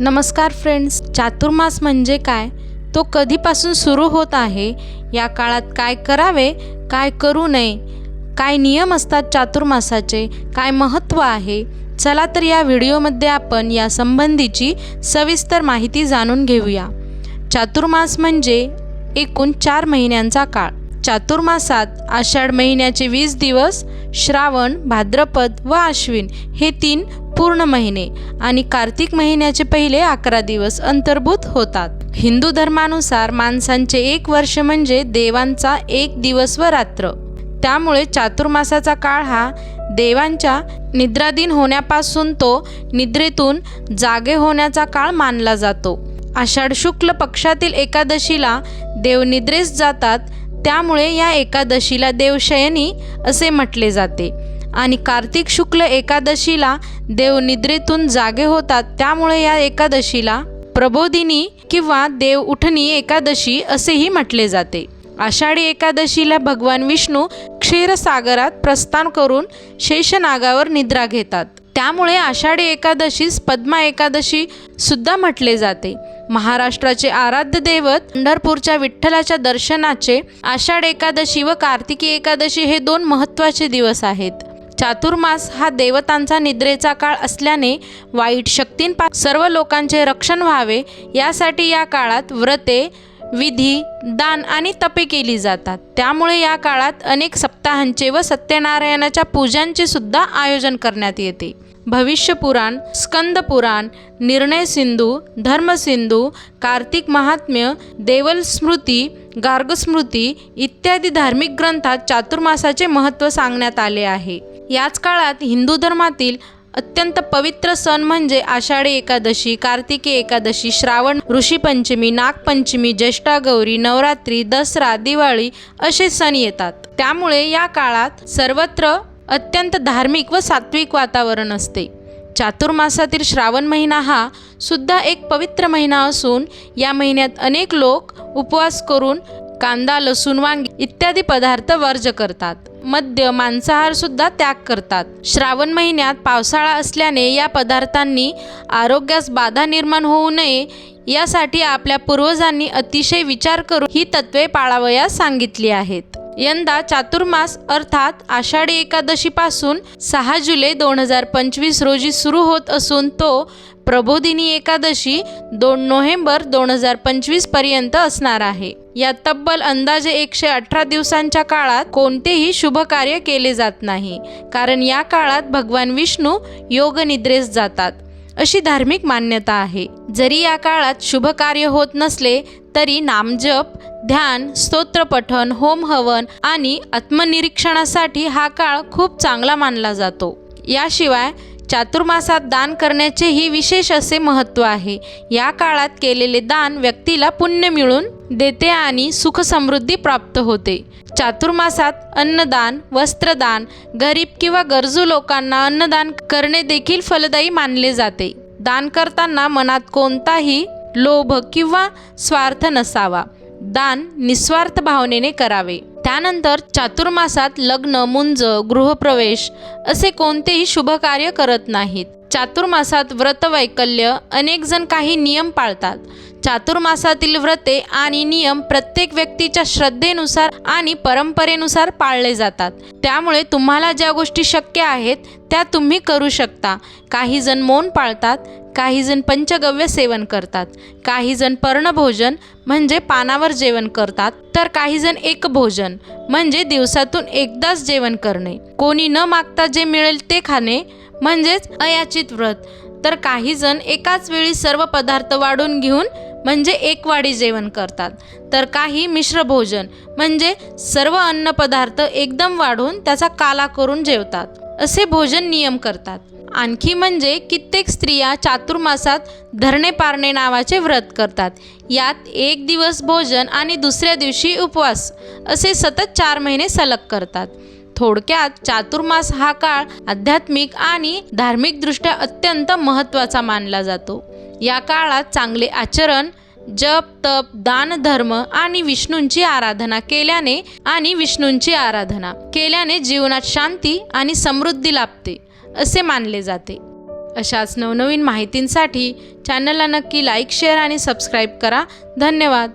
नमस्कार फ्रेंड्स चातुर्मास म्हणजे काय? तो कधीपासून सुरू होत आहे? या काळात काय करावे? काय करू नये? काय नियम असतात चातुर्मासाचे? काय महत्त्व आहे? चला तर या व्हिडिओमध्ये आपण या संबंधीची सविस्तर माहिती जाणून घेऊया. चातुर्मास म्हणजे एकूण चार महिन्यांचा काळ. चातुर्मासात आषाढ महिन्याचे वीस दिवस श्रावण भाद्रपद व आश्विन हे तीन पूर्ण महिने आणि कार्तिक महिन्याचे पहिले अकरा दिवस अंतर्भूत होतात. हिंदू धर्मानुसार माणसांचे एक वर्ष म्हणजे देवांचा एक दिवस व रात्र. त्यामुळे चातुर्मासाचा काळ हा देवांच्या निद्राधीन होण्यापासून तो निद्रेतून जागे होण्याचा काळ मानला जातो. आषाढ शुक्ल पक्षातील एकादशीला देव निद्रेस जातात त्यामुळे या एकादशीला देवशयनी असे म्हटले जाते. आणि कार्तिक शुक्ल एकादशीला देव निद्रेतून जागे होतात. त्यामुळे या एकादशीला प्रबोधिनी किंवा देव उठणी एकादशी असेही म्हटले जाते. आषाढी एकादशीला भगवान विष्णू क्षीरसागरात प्रस्थान करून शेषनागावर निद्रा घेतात. त्यामुळे आषाढी एकादशीस पद्मा एकादशी सुद्धा म्हटले जाते. महाराष्ट्राचे आराध्य दैवत पंढरपूरच्या विठ्ठलाच्या दर्शनाचे आषाढ एकादशी व कार्तिकी एकादशी हे दोन महत्त्वाचे दिवस आहेत. चातुर्मास हा देवतांचा निद्रेचा काळ असल्याने वाईट शक्तींपा सर्व लोकांचे रक्षण व्हावे यासाठी या काळात व्रते विधी दान आणि तपे केली जातात. त्यामुळे या काळात अनेक सप्ताहांचे व सत्यनारायणाच्या पूजांचे सुद्धा आयोजन करण्यात येते. भविष्यपुराण स्कंदपुराण निर्णय सिंधू धर्मसिंधू कार्तिक महात्म्य देवल स्मृती गार्गस्मृती इत्यादी धार्मिक ग्रंथात चातुर्मासाचे महत्त्व सांगण्यात आले आहे. याच काळात हिंदू धर्मातील अत्यंत पवित्र सण म्हणजे आषाढी एकादशी कार्तिकी एकादशी श्रावण ऋषीपंचमी नागपंचमी ज्येष्ठा गौरी नवरात्री दसरा दिवाळी असे सण येतात. त्यामुळे या काळात सर्वत्र अत्यंत धार्मिक व सात्विक वातावरण असते. चातुर्मासातील श्रावण महिना हा सुद्धा एक पवित्र महिना असून या महिन्यात अनेक लोक उपवास करून कांदा लसूण वांगी इत्यादी पदार्थ वर्ज करतात. मद्य मांसाहार सुद्धा त्याग करतात. श्रावण महिन्यात पावसाळा असल्याने या पदार्थांनी आरोग्यास बाधा निर्माण होऊ नये यासाठी आपल्या पूर्वजांनी अतिशय विचार करून ही तत्वे पाळावयास सांगितली आहेत. यंदा चातुर्मास अर्थात आषाढी एकादशीपासून सहा जुलै दोन हजार पंचवीस रोजी सुरू होत असून तो प्रबोधिनी एकादशी दोन नोव्हेंबर दोन हजार पंचवीसपर्यंत असणार आहे. या तब्बल अंदाजे एकशे अठरा दिवसांच्या काळात कोणतेही शुभ कार्य केले जात नाही कारण या काळात भगवान विष्णू योग निद्रेस जातात. अशी धार्मिक मान्यता आहे. जरी या काळात शुभ कार्य होत नसले तरी नामजप ध्यान स्तोत्रपठन होम हवन आणि आत्मनिरीक्षणासाठी हा काळ खूप चांगला मानला जातो. याशिवाय चातुर्मासात दान करण्याचेही विशेष असे महत्त्व आहे. या काळात केलेले दान व्यक्तीला पुण्य मिळून देते आणि सुख समृद्धी प्राप्त होते. चातुर्मासात अन्नदान वस्त्रदान गरीब किंवा गरजू लोकांना अन्नदान करणे देखील फलदायी मानले जाते. दान करताना मनात कोणताही लोभ किंवा स्वार्थ नसावा. दान निस्वार्थ भावनेने करावे. त्यानंतर चातुर्मासात लग्न मुंज गृहप्रवेश असे कोणतेही शुभ कार्य करत नाहीत. चातुर्मासात व्रतवैकल्य अनेक जण काही नियम पाळतात. चातुर्मासातील व्रते आणि नियम प्रत्येक व्यक्तीच्या श्रद्धेनुसार आणि परंपरेनुसार पाळले जातात. त्यामुळे तुम्हाला ज्या गोष्टी शक्य आहेत त्या तुम्ही करू शकता. काही जण मौन पाळतात काही जण पंचगव्य सेवन करतात. काही जण पर्णभोजन म्हणजे पानावर जेवण करतात. तर काही जण एक भोजन म्हणजे दिवसातून एकदाच जेवण करणे. कोणी न मागता जे मिळेल ते खाणे म्हणजेच अयाचित व्रत. तर काही जण एकाच वेळी सर्व पदार्थ वाढून घेऊन म्हणजे एकवाडी जेवण करतात. तर काही मिश्र भोजन म्हणजे सर्व अन्नपदार्थ एकदम वाढून त्याचा काला करून जेवतात. असे भोजन नियम करतात. आणखी म्हणजे कित्येक स्त्रिया चातुर्मासात धरणे पारणे नावाचे व्रत करतात. यात एक दिवस भोजन आणि दुसऱ्या दिवशी उपवास असे सतत चार महिने सलग करतात. थोडक्यात चातुर्मास हा काळ आध्यात्मिक आणि धार्मिकदृष्ट्या अत्यंत महत्त्वाचा मानला जातो. या काळात चांगले आचरण जप तप दान धर्म आणि विष्णूंची आराधना केल्याने आणि विष्णूंची आराधना केल्याने जीवनात शांती आणि समृद्धी लाभते असे मानले जाते. अशाच नवनवीन माहितींसाठी चॅनलला नक्की लाईक शेअर आणि सबस्क्राईब करा. धन्यवाद.